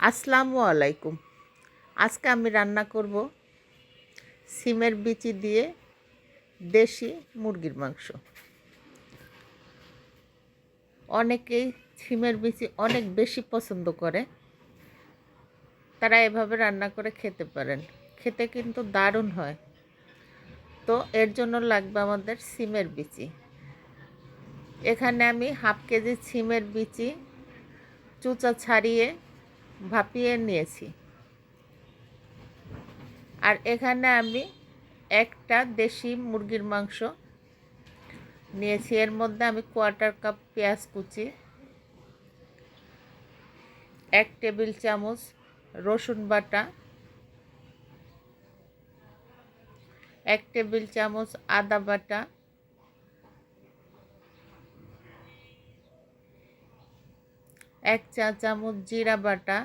আসসালামু আলাইকুম। আজকে আমি রান্না করব সিমের বিচি দিয়ে দেশি মুরগির মাংস। অনেকেই সিমের বিচি অনেক বেশি পছন্দ করে। তারা এভাবে রান্না করে খেতে পারেন। খেতে কিন্তু দারুণ হয়। তো এর জন্য লাগবে আমাদের সিমের বিচি। এখানে আমি হাফ কেজি সিমের বিচি চুচা ছাড়িয়ে ভাপিয়ে নিয়েছি। আর এখানে আমি একটা দেশি মুরগির মাংস নিয়েছি। এর মধ্যে আমি কোয়ার্টার কাপ পেঁয়াজ কুচি, এক টেবিল চামচ রসুন বাটা, এক টেবিল চামচ আদা বাটা এক চা চামচ জিরা বাটা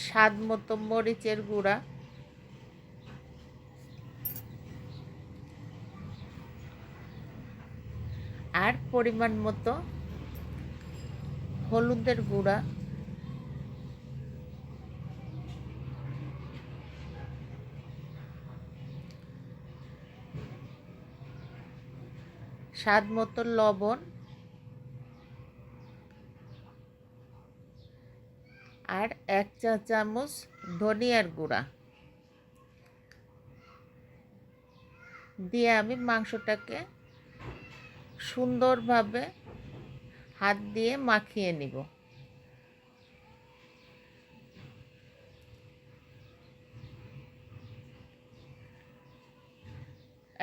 স্বাদ মতো মরিচের গুঁড়া আর পরিমাণ মতো হলুদের গুঁড়া স্বাদ মতো লবণ আর এক চা চামচ ধনিয়ার গুঁড়া। দিয়ে আমি মাংসটাকে সুন্দরভাবে হাত দিয়ে মাখিয়ে নিব।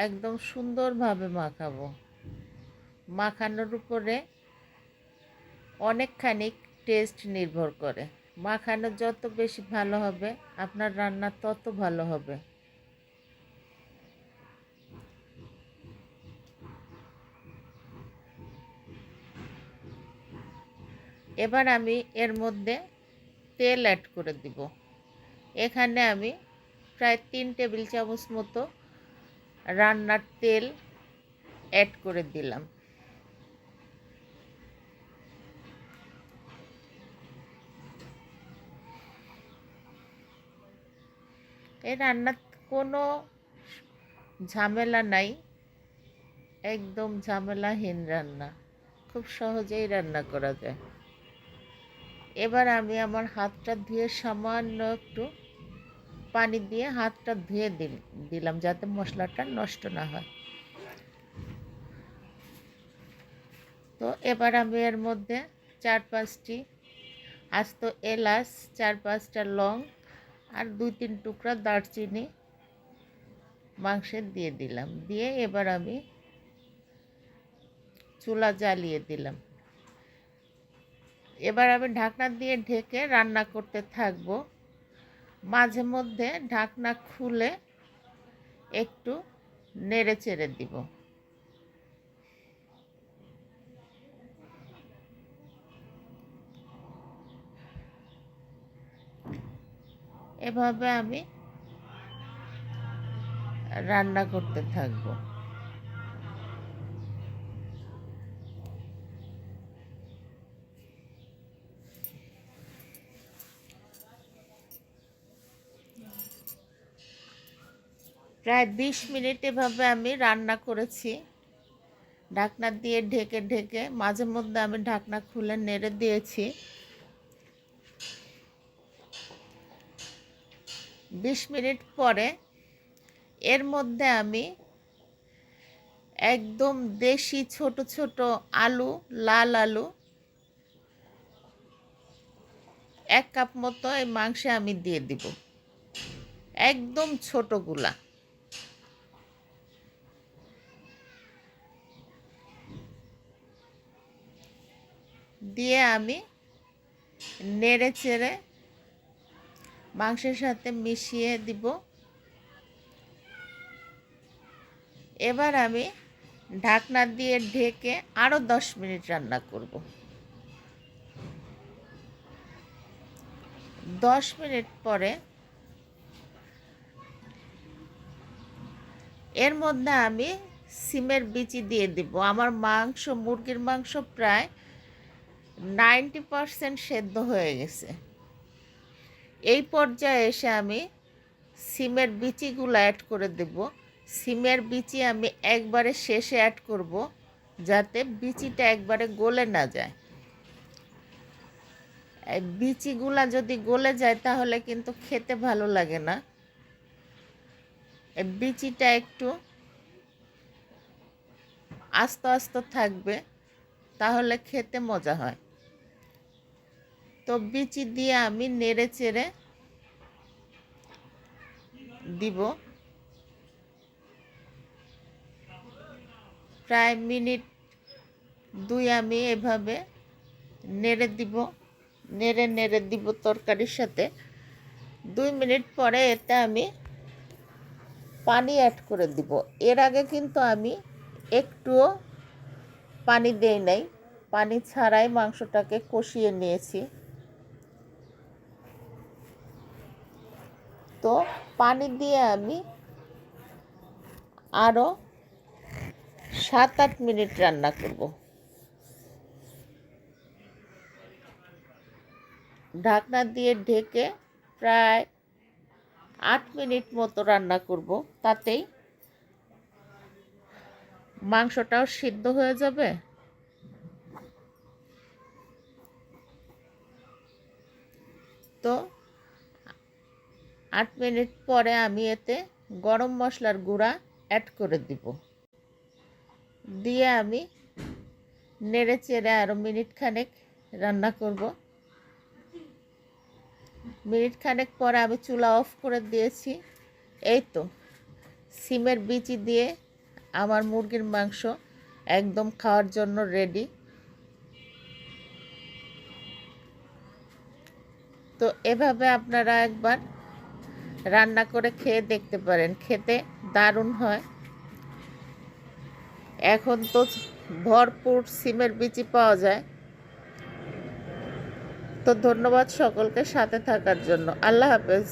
একদম সুন্দরভাবে মাখাবো। মাখানোর উপরে অনেকখানি টেস্ট নির্ভর করে। মাখানো যত বেশি ভালো হবে, আপনার রান্না তত ভালো হবে। এবার আমি এর মধ্যে তেল অ্যাড করে দিব। এখানে আমি প্রায় তিন টেবিল চামচ মতো রান্নার তেল অ্যাড করে দিলাম। এই রান্নার কোনো ঝামেলা নাই। একদম ঝামেলাহীন রান্না। খুব সহজেই রান্না করা যায়। এবার আমি আমার হাতটা ধুয়ে সামান্য একটু পানি দিয়ে হাতটা ধুয়ে দিল, দিলাম যাতে মশলাটা নষ্ট না হয়। তো এবার আমি এর মধ্যে চার পাঁচটি আস্ত এলাচ, চার পাঁচটা লং আর দুই তিন টুকরা দারচিনি মাংসের দিয়ে দিলাম। দিয়ে এবার আমি চুলা জ্বালিয়ে দিলাম। এবার আমি ঢাকনা দিয়ে ঢেকে রান্না করতে থাকব। মাঝে মধ্যে ঢাকনা খুলে একটু নেড়ে চেড়ে দিব। এভাবে আমি রান্না করতে থাকব। প্রায় বিশ মিনিট এভাবে আমি রান্না করেছি। ঢাকনা দিয়ে ঢেকে ঢেকে মাঝে মধ্যে আমি ঢাকনা খুলে নেড়ে দিয়েছি। বিশ মিনিট পরে এর মধ্যে আমি একদম দেশি ছোট ছোট আলু, লাল আলু এক কাপ মতো এই মাংসে আমি দিয়ে দিব। একদম ছোটোগুলা দিয়ে আমি নেড়ে চেড়ে মাংসের সাথে মিশিয়ে দিব। এবার আমি ঢাকনা দিয়ে ঢেকে আরও দশ মিনিট রান্না করব। দশ মিনিট পরে এর মধ্যে আমি সিমের বিচি দিয়ে দিব। আমার মাংস, মুরগির মাংস প্রায় নাইনটি পারসেন্ট সেদ্ধ হয়ে গেছে। এই পর্যায়ে এসে আমি সিমের বিচিগুলো অ্যাড করে দেব। সিমের বিচি আমি একবারে শেষে অ্যাড করব যাতে বিচিটা একবারে গলে না যায়। বিচিগুলা যদি গলে যায় তাহলে কিন্তু খেতে ভালো লাগে না। বিচিটা একটু আস্ত আস্ত থাকবে, তাহলে খেতে মজা হয়। তো বিচি দিয়ে আমি নেড়ে চেড়ে দিব। প্রায় মিনিট দুই আমি এভাবে নেড়ে দিব, নেড়ে নেড়ে দিব তরকারির সাথে। দুই মিনিট পরে এতে আমি পানি অ্যাড করে দিব। এর আগে কিন্তু আমি একটুও পানি দেই নাই। পানি ছাড়াই মাংসটাকে কষিয়ে নিয়েছি। তো পানি দিয়ে আমি আরও সাত আট মিনিট রান্না করব। ঢাকনা দিয়ে ঢেকে প্রায় আট মিনিট মতো রান্না করব, তাতেই মাংসটাও সিদ্ধ হয়ে যাবে তো আট মিনিট পরে আমি এতে গরম মশলার গুঁড়া অ্যাড করে দিব। দিয়ে আমি নেড়ে চেড়ে আরও মিনিট খানেক রান্না করব। মিনিট খানেক পরে আমি চুলা অফ করে দিয়েছি। এই তো, সিমের বিচি দিয়ে আমার মুরগির মাংস একদম খাওয়ার জন্য রেডি তো এভাবে আপনারা একবার রান্না করে খেয়ে দেখতে পারেন, খেতে দারুণ হয়। এখন তো ভরপুর সিমের বিচি পাওয়া যায়। তো ধন্যবাদ সকলকে সাথে থাকার জন্য। আল্লাহ হাফেজ।